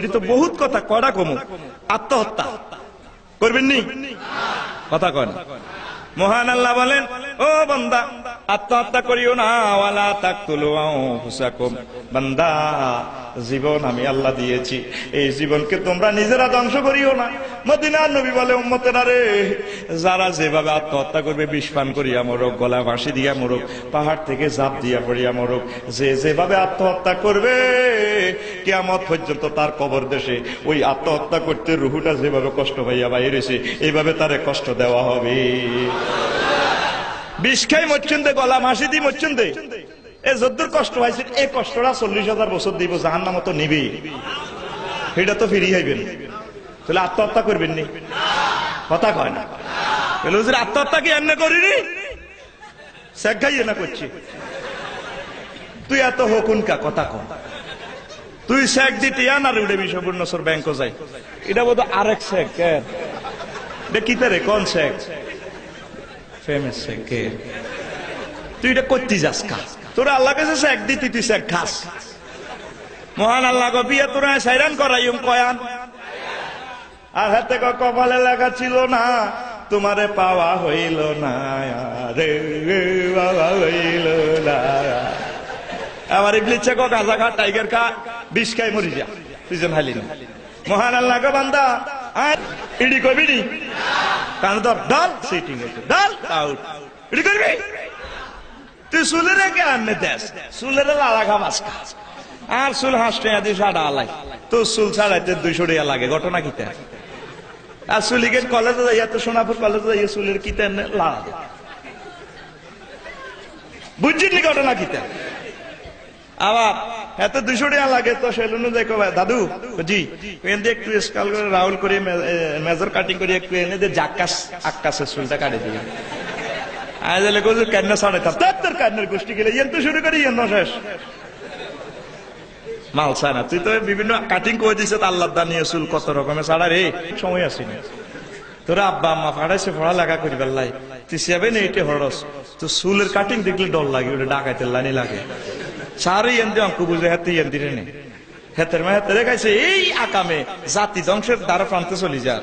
এটি তো বহুত কথা কড়া কমু? আত্মহত্যা। করবেন নি কথা কন। মহান আল্লাহ বলেন, ও বান্দা, আত্মহত্যা করিও না, ওয়ালা তাকতুলু আনফুসাকুম। বান্দা জীবন আমি আল্লাহ দিয়েছি। এই জীবনকে তোমরা নিজেরা ধ্বংস করিও না। মদিনার নবী বলে, উম্মতেরা রে, যারা যেভাবে আত্মহত্যা করবে, বিষ পান করিয়া মরক, গলা ফাঁসি দিয়া মরক, পাহাড় থেকে জাপ দিয়া পড়িয়া মরক, যে যেভাবে আত্মহত্যা করবে, কেয়ামত পর্যন্ত তার কবর দেশে ওই আত্মহত্যা করতে রুহুটা যেভাবে কষ্ট পাইয়া বাইরেছে, এইভাবে তারে কষ্ট দেওয়া হবে। বিষ খাই মরছেন দে, গলা মাসি দি মরছেন দে। এ যদ্দুর কষ্ট হয়েছে এই কষ্টটা চল্লিশ হাজার বছর দিব জাহান নাম নিবি সেটা তো ফিরিয়ে হইবেন তাহলে আত্মহত্যা করবেন নি? কথা কয় না। হুজুর, আত্মহত্যা কি এমনি করিনি? শেখ খাইয়ে না করছি। তুই এত হকুন কা, কথা কন তুই শেখ দিতে আন আর উঠে বিশ্বপূর্ণ সর ব্যাংক যাই এটা বোধ আরেক শেখ এটা কি তারে কোন শেখ? ফেমাস শেখ, কে? তুই এটা করতে যাস কা? তোর আল্লাহ কাছে শেখ দিতি তুই শেখ খাস। মহান আল্লাহ গো, বিয়ে তোরা সাইরান করাইম, কয়ান। আর হাতে কপালে লেখা ছিল না, তোমারে পাওয়া হইল না রে বাবা হইল না। আমার ইবলিচ্ছে কো গাজা খা, টাইগার খা, বিষ খাই মরি যা যেন হালি না। মহান আল্লাহ বান্দা আর ইডি কবি ডাল সিটিং ডাল আউট ইডি করবি তুই সুলেরে কে আননে দেশ। খা। আর চুল হাসতে আদি সাড়া আলাই। তো চুল ছাড়াইতে দুইশো টাকা লাগে, ঘটনা কিতা আর কলেজে তো সোনাপুর কলেজে চুলের এনে লাড়া দে। ঘটনা কিতা আবার, এত দুশো টাকা লাগে তো সেলুনে কবে দাদু, জি এনে একটু স্কাল করে রাউল করে মেজর কাটিং করে একটু এনে দিয়ে জাক্কাস, আক্কাসের চুলটা কাটে দিয়ে। কান্নার গোষ্ঠী শুরু করি শেষ। তুই তো বিভিন্ন কাটিং দিছে কত রকমের রে? সময় তোরা আব্বা হরস। তো চুলের কাটিং দেখলে ডর লাগে, ওটা ডাকাইতে লানি লাগে। সারি এনতে অঙ্ক বুঝে, হাতে এন দিলে নেই হেতের মা হেতে রেখাইছে এই আকামে, জাতি ধ্বংসের দ্বারা প্রান্তে চলি যার